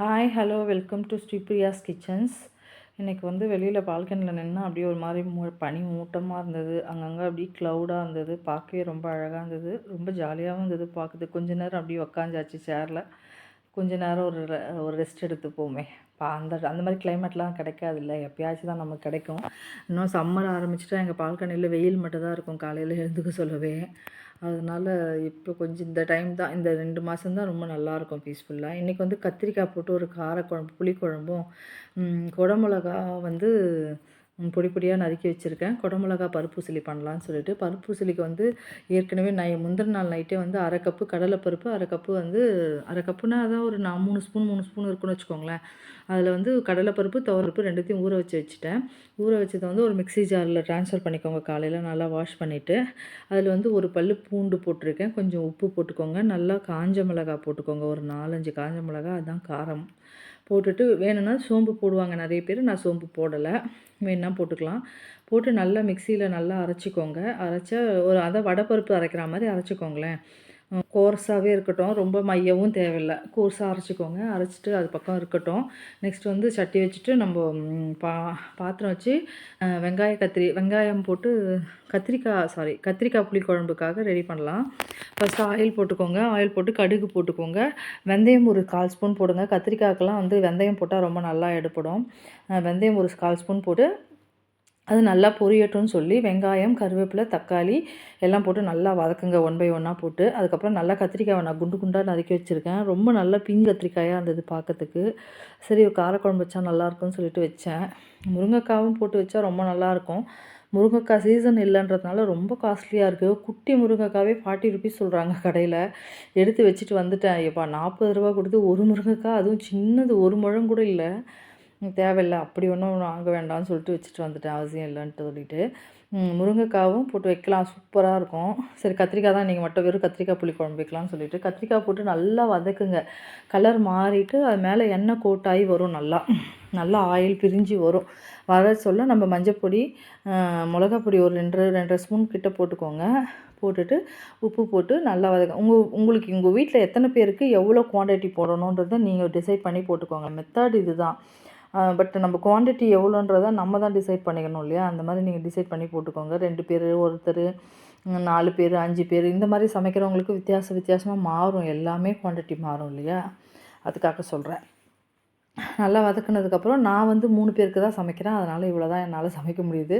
Hi hello welcome to Sripriya's kitchens இன்றைக்கி வந்து வெளியில் பால்கனியில் நின்னா அப்படியே ஒரு மாதிரி மூ பனி மூட்டமாக இருந்தது. அங்கங்கே அப்படியே க்ளவுடாக இருந்தது. பார்க்கவே ரொம்ப அழகாக இருந்தது. ரொம்ப ஜாலியாகவும் இருந்தது பார்க்குது கொஞ்ச நேரம் அப்படியே உக்காந்தாச்சு சேரில் கொஞ்ச நேரம் ஒரு ஒரு ரெஸ்ட் எடுத்துப்போமே. பா அந்த அந்த மாதிரி கிளைமேட்லாம் கிடைக்காதுல்ல. எப்பயாச்சும் தான் நமக்கு கிடைக்கும். இன்னும் சம்மர் ஆரம்பிச்சிட்டா எங்கள் பால்கனியில் வெயில் மட்டும் தான் இருக்கும். காலையில் எழுந்துக்க சொல்லவே. அதனால இப்போ கொஞ்சம் இந்த டைம் தான் இந்த ரெண்டு மாதம் தான் ரொம்ப நல்லாயிருக்கும் பீஸ்ஃபுல்லாக இன்றைக்கி வந்து கத்திரிக்காய் போட்டு ஒரு காரக்குழம்பு புளிக்குழம்பும் குடமிளகா வந்து பொடி பொடியாக நறுக்கி வச்சுருக்கேன். குடமிளகா பருப்புசிலி பண்ணலான்னு சொல்லிட்டு. பருப்புசிலிக்கு வந்து ஏற்கனவே நை முந்தின நாள் நைட்டே வந்து அரை கப்பு கடலைப்பருப்பு அரை கப்பு வந்து அரை கப்புனா அதான் ஒரு நான் மூணு ஸ்பூன் மூணு ஸ்பூன் இருக்குன்னு வச்சுக்கோங்களேன். அதில் வந்து கடலைப்பருப்பு துவரப்பருப்பு ரெண்டுத்தையும் ஊற வச்சு வச்சுட்டேன். ஊற வச்சதை வந்து ஒரு மிக்ஸி ஜாரில் ட்ரான்ஸ்ஃபர் பண்ணிக்கோங்க காலையில். நல்லா வாஷ் பண்ணிவிட்டு அதில் வந்து ஒரு பல் பூண்டு போட்டிருக்கேன். கொஞ்சம் உப்பு போட்டுக்கோங்க. நல்லா காஞ்ச மிளகா போட்டுக்கோங்க. ஒரு நாலஞ்சு காஞ்ச மிளகா அதுதான் காரம். போட்டுட்டு வேணும்னா சோம்பு போடுவாங்க நிறைய பேர். நான் சோம்பு போடலை. வேணுன்னா போட்டுக்கலாம். போட்டு நல்லா மிக்சியில் நல்லா அரைச்சிக்கோங்க. அரைச்சா ஒரு அதை வடப்பருப்பு அரைக்கிற மாதிரி அரைச்சிக்கோங்களேன். கோர்ஸாகவே இருக்கட்டும். ரொம்ப மையவும் தேவையில்லை. கோர்ஸாக அரைச்சிக்கோங்க. அரைச்சிட்டு அது பக்கம் இருக்கட்டும். நெக்ஸ்ட் வந்து சட்டி வச்சுட்டு நம்ம பா பாத்திரம் வச்சு வெங்காய கத்திரி வெங்காயம் போட்டு கத்திரிக்காய் சாரி கத்திரிக்காய் புளி குழம்புக்காக ரெடி பண்ணலாம். ஃபஸ்ட்டு ஆயில் போட்டுக்கோங்க. ஆயில் போட்டு கடுகு போட்டுக்கோங்க. வெந்தயம் ஒரு கால் ஸ்பூன் போடுங்க. கத்திரிக்காய்க்கெலாம் வந்து வெந்தயம் போட்டால் ரொம்ப நல்லா எடுப்படும் வெந்தயம் ஒரு கால் ஸ்பூன் போட்டு அது நல்லா பொரியட்டும்னு சொல்லி வெங்காயம் கருவேப்பிலை தக்காளி எல்லாம் போட்டு நல்லா வதக்குங்க ஒன் பை ஒன்னாக போட்டு. அதுக்கப்புறம் நல்லா கத்திரிக்காயை நான் குண்டு குண்டாக நறுக்கி வச்சுருக்கேன். ரொம்ப நல்லா பிங்க் கத்திரிக்காயாக இருந்தது பார்க்கறதுக்கு சரி காரக்குழம்பு வச்சா நல்லாயிருக்கும்னு சொல்லிட்டு வச்சேன். முருங்கைக்காவும் போட்டு வச்சா ரொம்ப நல்லாயிருக்கும் முருங்கைக்காய் சீசன் இல்லைன்றதுனால ரொம்ப காஸ்ட்லியாக இருக்குது குட்டி முருங்கைக்காவே ஃபார்ட்டி ருபீஸ் சொல்கிறாங்க கடையில். எடுத்து வச்சுட்டு வந்துட்டேன். எப்பா நாற்பது ரூபா கொடுத்து ஒரு முருங்கைக்காய்? அதுவும் சின்னது ஒரு முழம் கூட இல்லை. தேவையில்லை அப்படி ஒன்றும் வாங்க வேண்டாம்னு சொல்லிட்டு வச்சுட்டு வந்துட்டேன் அவசியம் இல்லைன்ட்டு சொல்லிட்டு. முருங்கைக்காவும் போட்டு வைக்கலாம் சூப்பராக இருக்கும். சரி கத்திரிக்காய் தான் நீங்கள் மட்டும் வெறும் கத்திரிக்காய் புளி குழம்பு வைக்கலாம்னு சொல்லிட்டு. கத்திரிக்காய் போட்டு நல்லா வதக்குங்க. கலர் மாறிட்டு அது மேலே எண்ணெய் கோட்டாகி வரும் நல்லா. நல்லா ஆயில் பிரிஞ்சு வரும். வர சொல்ல நம்ம மஞ்சப்பொடி மிளகாப்பொடி ஒரு ரெண்டு ரெண்டரை ஸ்பூன் கிட்ட போட்டுக்கோங்க. போட்டுட்டு உப்பு போட்டு நல்லா வதக்க உங்கள் உங்களுக்கு உங்கள் வீட்டில் எத்தனை பேருக்கு எவ்வளோ குவான்டிட்டி போடணுன்றதை நீங்கள் டிசைட் பண்ணி போட்டுக்கோங்க. மெத்தட் இதுதான். பட் நம்ம குவான்டிட்டி எவ்வளோன்றத நம்ம தான் டிசைட் பண்ணிக்கணும் இல்லையா? அந்த மாதிரி நீங்கள் டிசைட் பண்ணி போட்டுக்கோங்க. ரெண்டு பேர் ஒருத்தர் நாலு பேர் அஞ்சு பேர் இந்த மாதிரி சமைக்கிறவங்களுக்கு வித்தியாச வித்தியாசமாக மாறும். எல்லாமே குவான்டிட்டி மாறும் இல்லையா? அதுக்காக சொல்கிறேன் நல்லா வதக்குனதுக்கப்புறம் நான் வந்து மூணு பேருக்கு தான் சமைக்கிறேன். அதனால் இவ்வளோ தான் என்னால் சமைக்க முடியுது.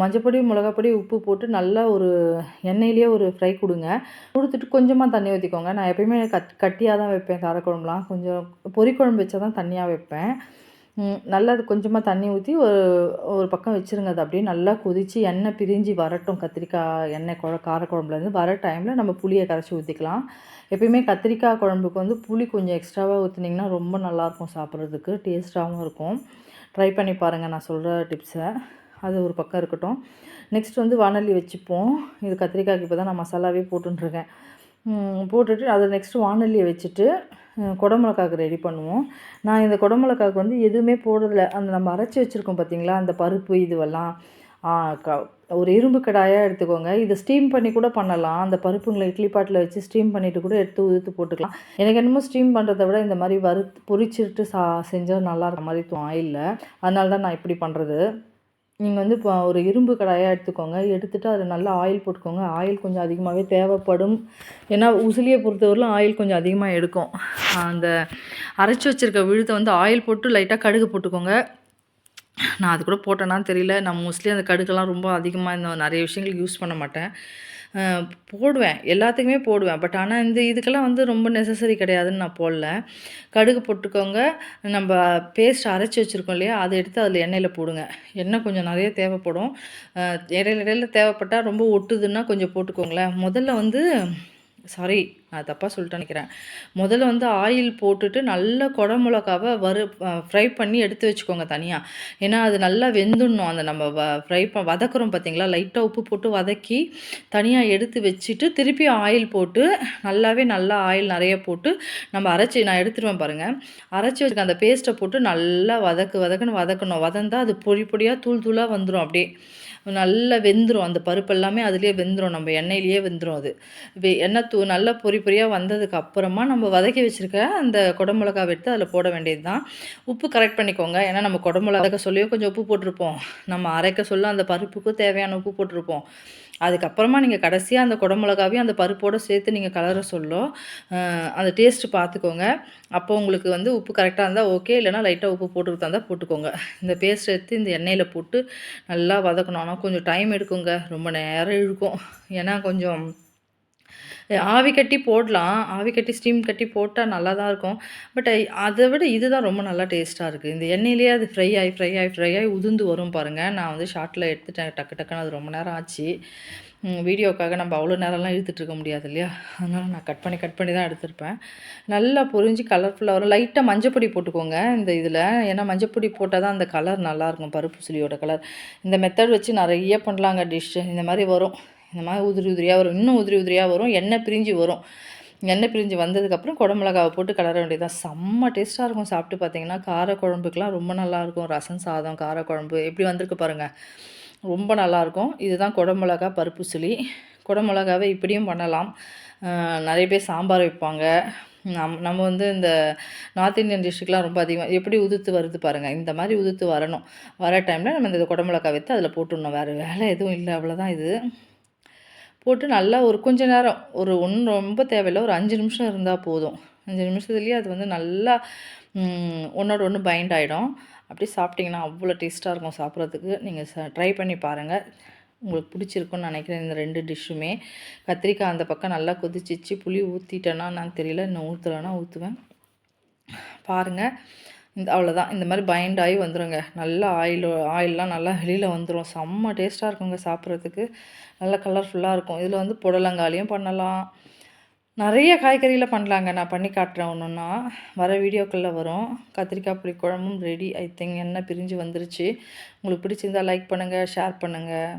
மஞ்சப்பொடி மிளகாப்பொடி உப்பு போட்டு நல்லா ஒரு எண்ணெயிலேயே ஒரு ஃப்ரை கொடுங்க. கொடுத்துட்டு கொஞ்சமாக தண்ணி ஊற்றிக்கோங்க நான் எப்பயுமே கட் கட்டியாக தான் வைப்பேன். காரக்குழம்புலாம் கொஞ்சம் பொரிக்குழம்பு வச்சா தான் தண்ணியாக வைப்பேன். நல்லா அது கொஞ்சமாக தண்ணி ஊற்றி ஒரு ஒரு பக்கம் வச்சுருங்க. அது அப்படியே நல்லா கொதித்து எண்ணெய் பிரிஞ்சு வரட்டும். கத்திரிக்காய் எண்ணெய் குழ காரக்குழம்புலேருந்து வர டைமில் நம்ம புளியை கரைச்சி ஊற்றிக்கலாம் எப்பயுமே கத்திரிக்காய் குழம்புக்கு வந்து புளி கொஞ்சம் எக்ஸ்ட்ராவாக ஊற்றுனீங்கன்னா ரொம்ப நல்லாயிருக்கும் சாப்பிட்றதுக்கு. டேஸ்ட்டாகவும் இருக்கும். ட்ரை பண்ணி பாருங்கள் நான் சொல்கிற டிப்ஸை அது ஒரு பக்கம் இருக்கட்டும். நெக்ஸ்ட் வந்து வானொலி வச்சுப்போம். இது கத்திரிக்காய்க்கு இப்போ தான் நான் மசாலாவே போட்டுருக்கேன் போட்டுட்டு அதை நெக்ஸ்ட்டு வானொலியை வச்சுட்டு குடமிளகாக்கு ரெடி பண்ணுவோம். நான் இந்த குடமிளகாக்கு வந்து எதுவுமே போடுறதில்ல. அந்த நம்ம அரைச்சி வச்சுருக்கோம் பார்த்தீங்களா அந்த பருப்பு இதுவெல்லாம். க ஒரு இரும்பு கடாயாக எடுத்துக்கோங்க. இதை ஸ்டீம் பண்ணி கூட பண்ணலாம். அந்த பருப்புங்களை இட்லி பாட்டில் வச்சு ஸ்டீம் பண்ணிவிட்டு கூட எடுத்து உதுத்து போட்டுக்கலாம். எனக்கு என்னமோ ஸ்டீம் பண்ணுறத விட இந்த மாதிரி வறுத்து பொரிச்சிட்டு சா செஞ்சால் நல்லா இருக்க மாதிரி தோணும் அதனால தான் நான் இப்படி பண்ணுறது நீங்கள் வந்து இப்போ ஒரு இரும்பு கடாயாக எடுத்துக்கோங்க. எடுத்துகிட்டு அதில் நல்லா ஆயில் போட்டுக்கோங்க. ஆயில் கொஞ்சம் அதிகமாகவே தேவைப்படும். ஏன்னா உசிலியை பொறுத்தவரையிலும் ஆயில் கொஞ்சம் அதிகமாக எடுக்கும். அந்த அரைச்சி வச்சிருக்க விழுத்தை வந்து ஆயில் போட்டு லைட்டாக கடுகு போட்டுக்கோங்க. நான் அது கூட போட்டேன்னா தெரியல. நான் மோஸ்ட்லி அந்த கடுக்கெல்லாம் ரொம்ப அதிகமாக இந்த நிறைய விஷயங்களுக்கு யூஸ் பண்ண மாட்டேன். போடுவேன். எல்லாத்துக்குமே போடுவேன். பட் ஆனால் இந்த இதுக்கெல்லாம் வந்து ரொம்ப நெசசரி கிடையாதுன்னு நான் போடல. கடுகு போட்டுக்கோங்க. நம்ம பேஸ்ட் அரைச்சி வச்சுருக்கோம் இல்லையா? அதை எடுத்து அதில் எண்ணெயில் போடுங்க. எண்ணெய் கொஞ்சம் நிறைய தேவைப்படும். இடையில இடையில தேவைப்பட்டால் ரொம்ப ஒட்டுதுன்னா கொஞ்சம் போட்டுக்கோங்களேன். முதல்ல வந்து சாரி நான் தப்பாக சொல்லிட்டு நினைக்கிறேன். முதல்ல வந்து ஆயில் போட்டுட்டு நல்ல குடமிளகாவை வறு ஃப்ரை பண்ணி எடுத்து வச்சுக்கோங்க தனியாக ஏன்னா அது நல்லா வெந்துடணும். அந்த நம்ம வ ஃப்ரை ப வதக்குறோம் பார்த்தீங்களா லைட்டாக உப்பு போட்டு வதக்கி தனியாக எடுத்து வச்சுட்டு திருப்பி ஆயில் போட்டு நல்லாவே நல்லா ஆயில் நிறைய போட்டு நம்ம அரைச்சி நான் எடுத்துருவேன் பாருங்கள் அரைச்சி வச்சுக்க அந்த பேஸ்ட்டை போட்டு நல்லா வதக்கு வதக்குன்னு வதக்கணும். வதந்தால் அது பொடி பொடியாக தூள் தூளாக வந்துடும் அப்படியே. நல்லா வெந்துடும் அந்த பருப்பு எல்லாமே அதுலேயே வெந்துடும் நம்ம எண்ணெயிலேயே வெந்துடும் அது. வெ எண்ணெய் தூ நல்லா பொறி பொரியாக வந்ததுக்கு அப்புறமா நம்ம வதக்கி வச்சுருக்க அந்த குடமிளகாவை எடுத்து அதில் போட வேண்டியது தான் உப்பு கரெக்ட் பண்ணிக்கோங்க. ஏன்னா நம்ம குடமிளகா சொல்லியோ கொஞ்சம் உப்பு போட்டிருப்போம். நம்ம அரைக்க சொல்ல அந்த பருப்புக்கும் தேவையான உப்பு போட்டிருப்போம். அதுக்கப்புறமா நீங்கள் கடைசியாக அந்த குடமிளகாவையும் அந்த பருப்போடு சேர்த்து நீங்கள் கலர சொல்லும். அந்த டேஸ்ட்டு பார்த்துக்கோங்க அப்போ உங்களுக்கு வந்து உப்பு கரெக்டாக இருந்தால் ஓகே இல்லைனா லைட்டாக உப்பு போட்டு இருந்தால் போட்டுக்கோங்க. இந்த பேஸ்ட் எடுத்து இந்த எண்ணெயில் போட்டு நல்லா வதக்கணும். ஆனால் கொஞ்சம் டைம் எடுக்குங்க. ரொம்ப நேரம் இழுக்கும். ஏன்னா கொஞ்சம் ஆவி கட்டி போடலாம். ஆவி கட்டி ஸ்டீம் கட்டி போட்டால் நல்லா தான் இருக்கும் பட் அதை விட இது தான் ரொம்ப நல்லா டேஸ்ட்டாக இருக்குது இந்த எண்ணெயிலேயே அது ஃப்ரை ஆகி ஃப்ரை ஆகி ஃப்ரை ஆகி உதிர்ந்து வரும் பாருங்கள் நான் வந்து ஷார்ட்டில் எடுத்துட்டேன். டக்கு டக்குன்னு அது ரொம்ப நேரம் ஆச்சு. வீடியோக்காக நம்ம அவ்வளோ நேரம்லாம் இழுத்துட்ருக்க முடியாது இல்லையா? அதனால் நான் கட் பண்ணி கட் பண்ணி தான் எடுத்திருப்பேன். நல்லா பொரிஞ்சு கலர்ஃபுல்லாக வரும். லைட்டாக மஞ்சப்பொடி போட்டுக்கோங்க இந்த இதில். ஏன்னா மஞ்சப்பொடி போட்டால் தான் அந்த கலர் நல்லாயிருக்கும் பருப்பு சுளியோட கலர் இந்த மெத்தட் வச்சு நிறைய பண்ணலாங்க டிஷ்ஷு இந்த மாதிரி வரும். இந்த மாதிரி உதிரி உதிரியாக வரும். இன்னும் உதிரி உதிரியாக வரும். எண்ணெய் பிரிஞ்சு வரும். எண்ணெய் பிரிஞ்சு வந்ததுக்கப்புறம் குடமிளகாவை போட்டு கலர வேண்டியதான் செம்ம டேஸ்ட்டாக இருக்கும் சாப்பிட்டு பார்த்தீங்கன்னா கார குழம்புக்கெலாம் ரொம்ப நல்லாயிருக்கும் ரசம் சாதம் காரக்குழம்பு. எப்படி வந்திருக்கு பாருங்கள் ரொம்ப நல்லாயிருக்கும் இதுதான் குடமிளகா பருப்பு சுளி குடமிளகாவை இப்படியும் பண்ணலாம். நிறைய பேர் சாம்பார் வைப்பாங்க. நம் நம்ம வந்து இந்த நார்த் இந்தியன் டிஷ்ஷுக்கெலாம் ரொம்ப அதிகமாக எப்படி உதுத்து வருது பாருங்கள் இந்த மாதிரி உதுத்து வரணும். வர டைமில் நம்ம இந்த குடமிளகா வைத்து அதில் போட்டுடணும். வேறு வேலை எதுவும் இல்லை. அவ்வளோதான் இது. போட்டு நல்லா ஒரு கொஞ்ச நேரம் ஒரு ஒன்று ரொம்ப தேவையில்லை ஒரு அஞ்சு நிமிஷம் இருந்தால் போதும். அஞ்சு நிமிஷத்துலேயே அது வந்து நல்லா ஒன்றோட ஒன்று பைண்ட் ஆகிடும் அப்படி சாப்பிட்டிங்கன்னா அவ்வளோ டேஸ்ட்டாக இருக்கும் சாப்பிட்றதுக்கு. நீங்கள் ச ட்ரை பண்ணி பாருங்கள் உங்களுக்கு பிடிச்சிருக்குன்னு நினைக்கிறேன் இந்த ரெண்டு டிஷ்ஷுமே கத்திரிக்காய் அந்த பக்கம் நல்லா கொதிச்சிச்சு புளி ஊற்றிட்டேன்னா நான் தெரியல இன்னும் ஊற்றலைன்னா ஊற்றுவேன் பாருங்கள் இந்த அவ்வளோதான் இந்த மாதிரி பைண்ட் ஆகி வந்துடுங்க நல்லா ஆயில் ஆயிலெலாம் நல்லா வெளியில் வந்துடும் செம்ம டேஸ்ட்டாக இருக்குங்க சாப்பிட்றதுக்கு. நல்லா கலர்ஃபுல்லாக இருக்கும். இதில் வந்து புடலங்காலியும் பண்ணலாம். நிறைய காய்கறியில் பண்ணலாங்க. நான் பண்ணி காட்டுறேன் ஒன்றுன்னா வர வீடியோக்களில் வரும். கத்திரிக்காய் புளி குழம்பும் ரெடி ஐ திங்க் என்ன பிரிஞ்சு வந்துருச்சு. உங்களுக்கு பிடிச்சிருந்தால் லைக் பண்ணுங்கள் ஷேர் பண்ணுங்கள்